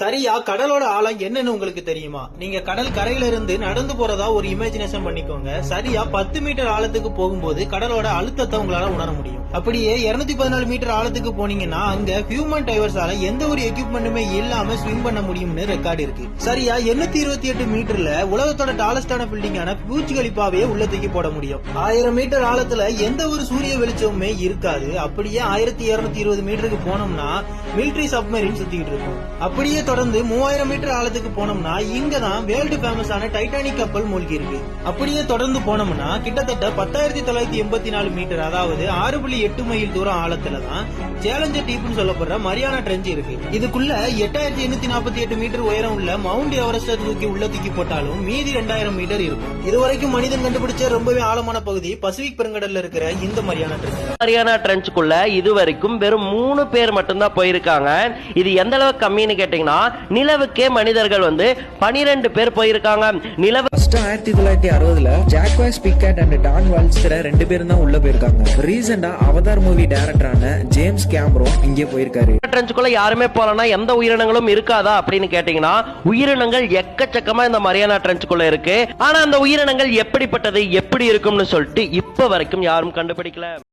சரியா கடலோட ஆழம் என்னன்னு உங்களுக்கு தெரியுமா? நீங்க கடல் கரையில இருந்து நடந்து போறதா ஒரு இமேஜினேஷன் பண்ணிக்கோங்க. சரியா பத்து மீட்டர் ஆழத்துக்கு போகும்போது கடலோட அழுத்தத்தை உங்களால உணர முடியும். அப்படியே 214 பதினாலு மீட்டர் ஆழத்துக்கு போனீங்கன்னா அங்க ஹியூமன் டைவர்ஸால எந்த ஒரு எக்யூப்மெண்ட்டுமே இல்லாம ஸ்விம் பண்ண முடியும்னு ரெக்கார்டு இருக்கு. சரியா 828 இருபத்தி எட்டு மீட்டர்ல உலகத்தோட டாலஸ்டான பில்டிங்கான பூச்சி கழிப்பாவே உள்ள தூக்கி போட முடியும். ஆயிரம் மீட்டர் ஆழத்துல எந்த ஒரு சூரிய வெளிச்சமுமே இருக்காது. அப்படியே ஆயிரத்தி இருநூத்தி இருபது மீட்டருக்கு போனோம்னா மிலிட்டரி சப்மரின் சுத்திட்டு இருக்கும். அப்படியே தொடர்ந்து மூவாயிரம் மீட்டர் ஆழத்துக்கு போனோம்னா இங்க தான் வேர்ல்டு ஃபேமஸான டைட்டானிக் கப்பல் மூழ்கி இருக்கு. அப்படியே தொடர்ந்து போனோம்னா கிட்டத்தட்ட பத்தாயிரத்தி தொள்ளாயிரத்தி எண்பத்தி நாலு மீட்டர் அதாவது ஆறு புள்ளி எட்டு மைல் தூரம் ஆழத்துல தான் சேலஞ்சர் டீப்னு சொல்லப்படுற மரியானா ட்ரெஞ்ச் இருக்கு. இதுக்குள்ள எட்டாயிரத்தி எண்ணூத்தி நாற்பத்தி எட்டு மீட்டர் உயரம் உள்ள மவுண்ட் எவரெஸ்ட் தூக்கி உள்ள தூக்கி போட்டாலும் மீதி ரெண்டாயிரம் மீட்டர் இருக்கும். இதுவரைக்கும் மனிதன் கண்டுபிடிச்ச ரொம்பவே ஆழமான பகுதி பசிபிக் பெருங்கடல்ல இருக்கிற இந்த மரியானா ட்ரெஞ்ச் மரியானா ட்ரெஞ்சுக்குள்ள இது வரைக்கும் வெறும் மூணு பேர் மட்டும்தான் போயிருக்காங்க. இது எந்த அளவுக்கு கம்மின்னு கேட்டீங்கன்னா நிலவுக்கே மனிதர்கள் வந்து பனிரெண்டு பேர் போயிருக்காங்க. நிலவு ஆயிரத்தி தொள்ளாயிரத்தி அறுபதுல Jacques Piccard and Don Walsh ரெண்டு பேரும் தான் உள்ள போயிருக்காங்க. ரீசெண்டா அவதார் மூவி டைரக்டரான ஜேம்ஸ் கேம்ரோன் இங்கே போயிருக்காரு. ட்ரெஞ்சுக்குள்ள யாருமே போலனா எந்த உயிரினங்களும் இருக்காதா அப்படின்னு கேட்டீங்கன்னா உயிரினங்கள் எக்கச்சக்கமா இந்த மரியானா ட்ரெஞ்சுக்குள்ள இருக்கு. ஆனா அந்த உயிரினங்கள் எப்படிப்பட்டது எப்படி இருக்கும்னு சொல்லிட்டு இப்ப வரைக்கும் யாரும் கண்டுபிடிக்கல.